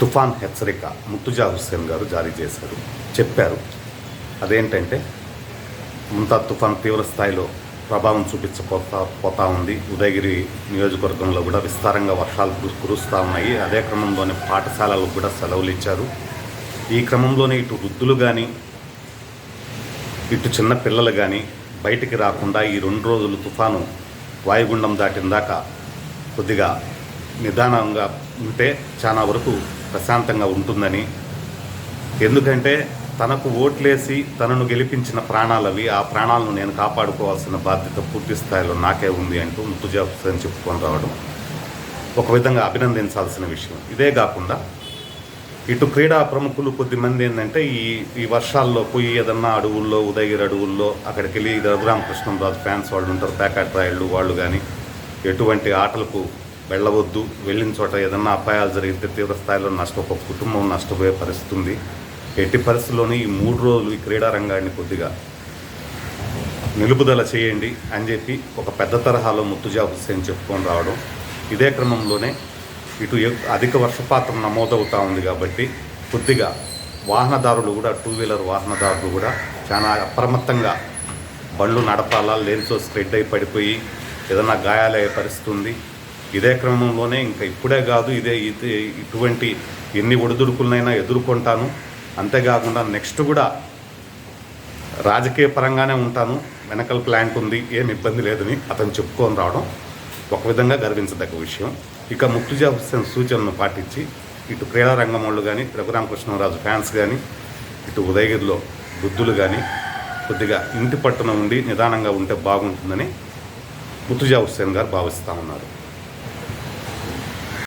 తుఫాన్ హెచ్చరిక ముత్తుజా హుస్సేన్ గారు జారీ చేశారు. చెప్పారు. అదేంటంటే ముంతా తుఫాన్ తీవ్ర స్థాయిలో ప్రభావం చూపించపోతా పోతా ఉంది. ఉదయగిరి నియోజకవర్గంలో కూడా విస్తారంగా వర్షాలు కురుస్తూ ఉన్నాయి. అదే క్రమంలోనే పాఠశాలలకు కూడా సెలవులు ఇచ్చారు. ఈ క్రమంలోనే ఇటు వృద్ధులు కానీ ఇటు చిన్న పిల్లలు కానీ బయటికి రాకుండా ఈ రెండు రోజులు తుఫాను వాయుగుండం దాటిన దాకా కొద్దిగా నిదానంగా ఉంటే చాలా వరకు ప్రశాంతంగా ఉంటుందని. ఎందుకంటే తనకు ఓట్లేసి తనను గెలిపించిన ప్రాణాలవి ఆ ప్రాణాలను నేను కాపాడుకోవాల్సిన బాధ్యత పూర్తి స్థాయిలో నాకే ఉంది అంటూ ముత్తుజా హుస్సేన్ చెప్పుకొని రావడం. ఒక విధంగా అభినందించాల్సిన విషయం. ఇదే కాకుండా ఇటు క్రీడా ప్రముఖులు కొద్దిమంది ఏంటంటే ఈ ఈ వర్షాల్లో పోయి ఏదన్నా అడవుల్లో ఉదయగిరి అడవుల్లో అక్కడికి వెళ్ళి రఘురామకృష్ణంరాజు ఫ్యాన్స్ వాళ్ళు ఉంటారు ప్యాకెట్ రాయళ్ళు వాళ్ళు కానీ ఎటువంటి ఆటలకు వెళ్ళవద్దు వెళ్ళిన చోట ఏదన్నా అపాయాలు జరిగితే తీవ్ర స్థాయిలో నష్ట ఒక కుటుంబం నష్టపోయే పరిస్థితి ఉంది ఎట్టి పరిస్థితుల్లోని ఈ మూడు రోజులు ఈ క్రీడారంగాన్ని కొద్దిగా నిలుపుదల చేయండి అని చెప్పి ఒక పెద్ద తరహాలో ముత్తుజా హుస్సేన్ చెప్పుకొని రావడం. ఇదే క్రమంలోనే ఇటు అధిక వర్షపాతం నమోదవుతూ ఉంది కాబట్టి కొద్దిగా వాహనదారులు కూడా టూ వీలర్ వాహనదారులు కూడా చాలా అప్రమత్తంగా బండ్లు నడపాలా లేనిచో స్ప్రెడ్ అయి పడిపోయి ఏదైనా గాయాలయ్యే పరిస్థితి ఉంది. ఇదే క్రమంలోనే ఇంకా ఇప్పుడే కాదు ఇదే ఇది ఇటువంటి ఎన్ని ఒడిదుడుకులనైనా ఎదుర్కొంటాను. అంతేకాకుండా నెక్స్ట్ కూడా రాజకీయ పరంగానే ఉంటాను. వెనకల ప్లాంట్ ఉంది ఏం ఇబ్బంది లేదని అతను చెప్పుకొని రావడం ఒక విధంగా గర్వించదగ్గ విషయం. ఇక ముక్తుజా హుస్సేన్ సూచనను పాటించి ఇటు క్రీడా రంగం వాళ్ళు కానీ రఘురామకృష్ణరాజు ఫ్యాన్స్ కానీ ఇటు ఉదయగిరిలో వృద్ధులు కానీ కొద్దిగా ఇంటి పట్టున ఉండి నిదానంగా ఉంటే బాగుంటుందని ముత్తుజా హుస్సేన్ గారు భావిస్తూ ఉన్నారు.